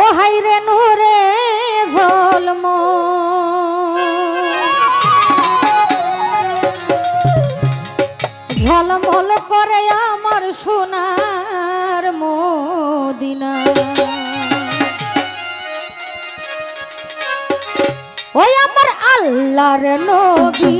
ও high রে নূরে ঝলম। ঝলমল করে আমার সোনার মদিনা। ওই আমার আল্লাহর নবী